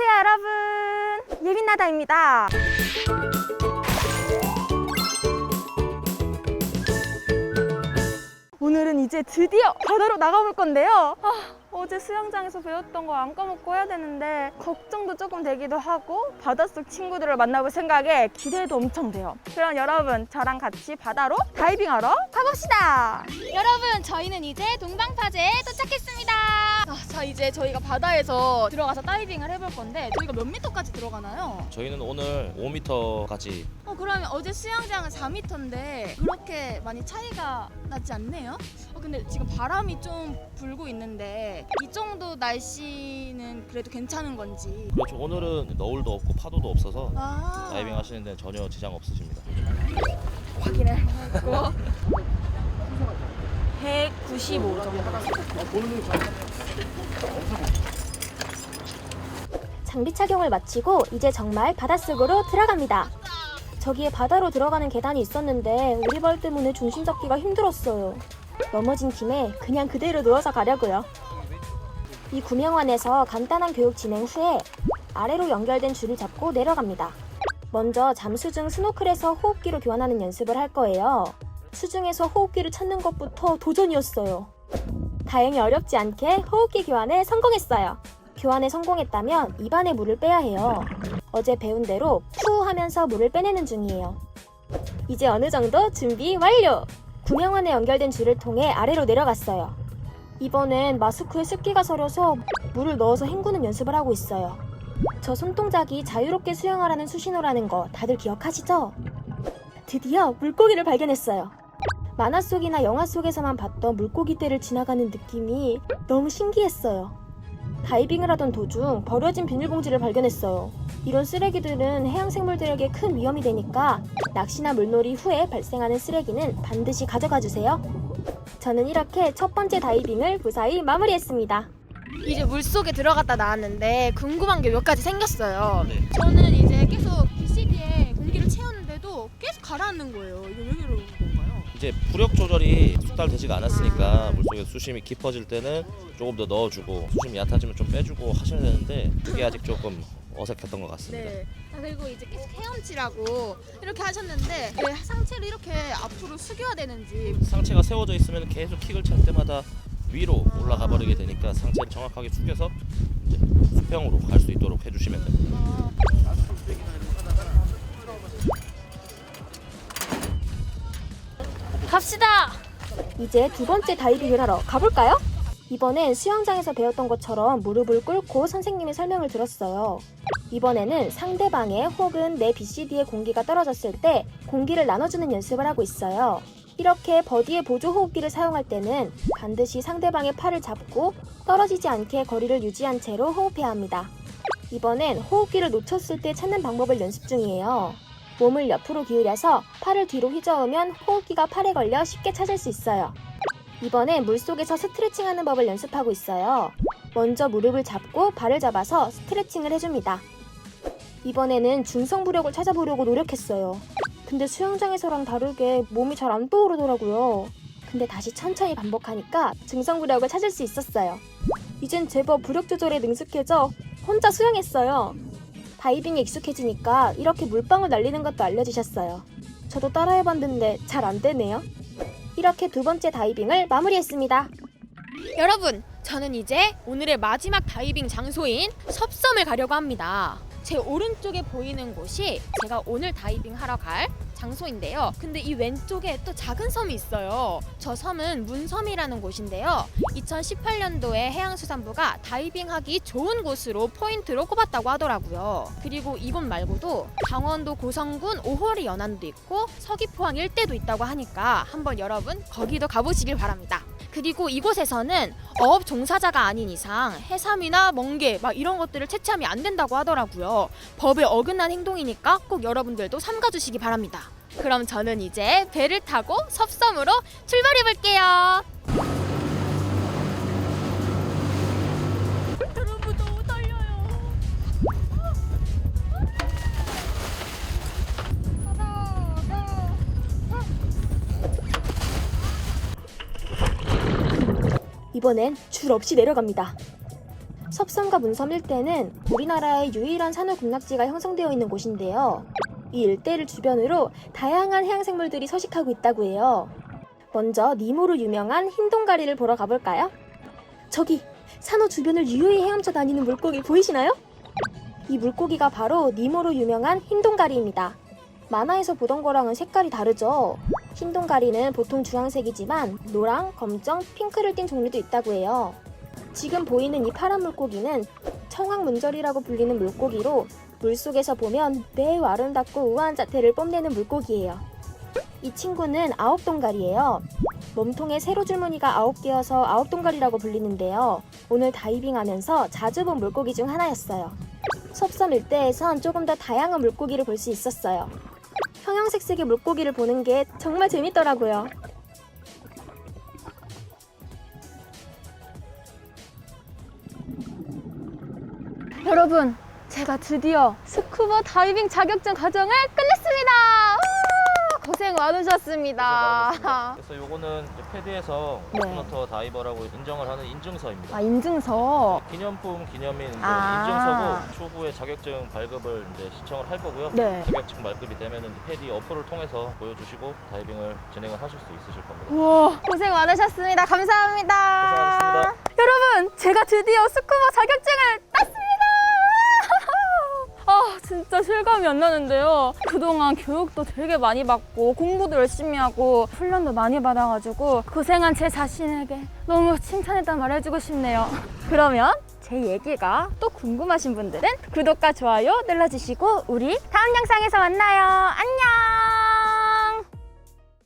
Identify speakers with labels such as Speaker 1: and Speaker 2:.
Speaker 1: 안녕하세요 여러분. 예빈나다입니다. 오늘은 이제 드디어 바다로 나가볼 건데요. 아, 어제 수영장에서 배웠던 거 안 까먹고 해야 되는데 걱정도 조금 되기도 하고 바닷속 친구들을 만나볼 생각에 기대도 엄청 돼요. 그럼 여러분 저랑 같이 바다로 다이빙하러 가봅시다.
Speaker 2: 여러분 저희는 이제 동방파제에 도착했습니다. 아, 자 이제 저희가 바다에서 들어가서 다이빙을 해볼 건데 저희가 몇 미터까지 들어가나요?
Speaker 3: 저희는 오늘 5m까지.
Speaker 2: 어 그러면 어제 수영장은 4미터인데 그렇게 많이 차이가 나지 않네요? 어 근데 지금 바람이 좀 불고 있는데 이 정도 날씨는 그래도 괜찮은 건지.
Speaker 3: 그렇죠. 오늘은 너울도 없고 파도도 없어서
Speaker 2: 아.
Speaker 3: 다이빙 하시는 데 전혀 지장 없으십니다.
Speaker 2: 확인을 해보고 195 정도
Speaker 4: 장비 착용을 마치고 이제 정말 바닷속으로 들어갑니다. 저기에 바다로 들어가는 계단이 있었는데 우리 발 때문에 중심 잡기가 힘들었어요. 넘어진 김에 그냥 그대로 누워서 가려고요. 이 구명원에서 간단한 교육 진행 후에 아래로 연결된 줄을 잡고 내려갑니다. 먼저 잠수 중 스노클에서 호흡기로 교환하는 연습을 할 거예요. 수중에서 호흡기를 찾는 것부터 도전이었어요. 다행히 어렵지 않게 호흡기 교환에 성공했어요. 교환에 성공했다면 입안에 물을 빼야 해요. 어제 배운 대로 푸 하면서 물을 빼내는 중이에요. 이제 어느 정도 준비 완료! 구명원에 연결된 줄을 통해 아래로 내려갔어요. 이번엔 마스크에 습기가 서려서 물을 넣어서 헹구는 연습을 하고 있어요. 저 손동작이 자유롭게 수영하라는 수신호라는 거 다들 기억하시죠? 드디어 물고기를 발견했어요. 만화 속이나 영화 속에서만 봤던 물고기 떼를 지나가는 느낌이 너무 신기했어요. 다이빙을 하던 도중 버려진 비닐봉지를 발견했어요. 이런 쓰레기들은 해양 생물들에게 큰 위험이 되니까 낚시나 물놀이 후에 발생하는 쓰레기는 반드시 가져가 주세요. 저는 이렇게 첫 번째 다이빙을 무사히 마무리했습니다.
Speaker 2: 이제 물 속에 들어갔다 나왔는데 궁금한 게 몇 가지 생겼어요
Speaker 3: 네.
Speaker 2: 저는 이제 계속 BCD에 공기를 채웠는데도 계속 가라앉는 거예요 이거 왜?
Speaker 3: 이제 부력 조절이 숙달되지가 않았으니까 물속에 수심이 깊어질 때는 조금 더 넣어주고 수심이 얕아지면 좀 빼주고 하셔야 되는데 그게 아직 조금 어색했던 것 같습니다.
Speaker 2: 네. 아, 그리고 이제 계속 헤엄치라고 이렇게 하셨는데 왜 상체를 이렇게 앞으로 숙여야 되는지.
Speaker 3: 상체가 세워져 있으면 계속 킥을 찰 때마다 위로 올라가 버리게 되니까 상체를 정확하게 숙여서 이제 수평으로 갈 수 있도록 해주시면 됩니다.
Speaker 2: 아, 갑시다.
Speaker 4: 이제 두 번째 다이빙을 하러 가볼까요? 이번엔 수영장에서 배웠던 것처럼 무릎을 꿇고 선생님의 설명을 들었어요. 이번에는 상대방의 혹은 내 BCD의 공기가 떨어졌을 때 공기를 나눠주는 연습을 하고 있어요. 이렇게 버디의 보조 호흡기를 사용할 때는 반드시 상대방의 팔을 잡고 떨어지지 않게 거리를 유지한 채로 호흡해야 합니다. 이번엔 호흡기를 놓쳤을 때 찾는 방법을 연습 중이에요. 몸을 옆으로 기울여서 팔을 뒤로 휘저으면 호흡기가 팔에 걸려 쉽게 찾을 수 있어요. 이번엔 물속에서 스트레칭 하는 법을 연습하고 있어요. 먼저 무릎을 잡고 발을 잡아서 스트레칭을 해줍니다. 이번에는 중성부력을 찾아보려고 노력했어요. 근데 수영장에서랑 다르게 몸이 잘 안 떠오르더라고요. 근데 다시 천천히 반복하니까 중성부력을 찾을 수 있었어요. 이젠 제법 부력 조절에 능숙해져 혼자 수영했어요. 다이빙에 익숙해지니까 이렇게 물방울 날리는 것도 알려주셨어요. 저도 따라해봤는데 잘 안 되네요. 이렇게 두 번째 다이빙을 마무리했습니다.
Speaker 2: 여러분, 저는 이제 오늘의 마지막 다이빙 장소인 섭섬을 가려고 합니다. 제 오른쪽에 보이는 곳이 제가 오늘 다이빙 하러 갈 장소인데요. 근데 이 왼쪽에 또 작은 섬이 있어요. 저 섬은 문섬이라는 곳인데요. 2018년도에 해양수산부가 다이빙하기 좋은 곳으로 포인트로 꼽았다고 하더라고요. 그리고 이곳 말고도 강원도 고성군 오호리 연안도 있고 서귀포항 일대도 있다고 하니까 한번 여러분 거기도 가보시길 바랍니다. 그리고 이곳에서는 어업 종사자가 아닌 이상 해삼이나 멍게 막 이런 것들을 채취하면 안 된다고 하더라고요. 법에 어긋난 행동이니까 꼭 여러분들도 삼가 주시기 바랍니다. 그럼 저는 이제 배를 타고 섭섬으로 출발해 볼게요.
Speaker 4: 이번엔 줄 없이 내려갑니다. 섭섬과 문섬 일대는 우리나라의 유일한 산호 군락지가 형성되어 있는 곳인데요. 이 일대를 주변으로 다양한 해양생물들이 서식하고 있다고 해요. 먼저 니모로 유명한 흰 동가리를 보러 가볼까요? 저기 산호 주변을 유유히 헤엄쳐 다니는 물고기 보이시나요? 이 물고기가 바로 니모로 유명한 흰 동가리입니다. 만화에서 보던 거랑은 색깔이 다르죠? 흰 동가리는 보통 주황색이지만 노랑, 검정, 핑크를 띤 종류도 있다고 해요. 지금 보이는 이 파란 물고기는 청황 문절이라고 불리는 물고기로 물속에서 보면 매우 아름답고 우아한 자태를 뽐내는 물고기예요. 이 친구는 아홉 동가리예요. 몸통에 세로 줄무늬가 아홉 개여서 아홉 동가리라고 불리는데요. 오늘 다이빙하면서 자주 본 물고기 중 하나였어요. 섭섬 일대에선 조금 더 다양한 물고기를 볼 수 있었어요. 형형색색의 물고기를 보는 게 정말 재밌더라고요.
Speaker 1: 여러분, 제가 드디어 스쿠버 다이빙 자격증 과정을 끝냈습니다. 우! 고생 많으셨습니다.
Speaker 3: 그래서 요거는 이제 패드에서
Speaker 1: 네.
Speaker 3: 오픈워터 다이버라고 인정을 하는 인증서입니다.
Speaker 1: 아, 인증서.
Speaker 3: 기념품 기념인 이제
Speaker 1: 아.
Speaker 3: 인증서고 추후에 자격증 발급을 이제 신청을 할 거고요.
Speaker 1: 네.
Speaker 3: 자격증 발급이 되면은 패디 어플을 통해서 보여주시고 다이빙을 진행을 하실 수 있으실 겁니다.
Speaker 1: 우와, 고생 많으셨습니다. 감사합니다.
Speaker 3: 고생하셨습니다.
Speaker 1: 여러분, 제가 드디어 스쿠버 자격증을 진짜 실감이 안 나는데요. 그동안 교육도 되게 많이 받고 공부도 열심히 하고 훈련도 많이 받아가지고 고생한 제 자신에게 너무 칭찬했단 말 해주고 싶네요. 그러면 제 얘기가 또 궁금하신 분들은 구독과 좋아요 눌러주시고 우리 다음 영상에서 만나요. 안녕!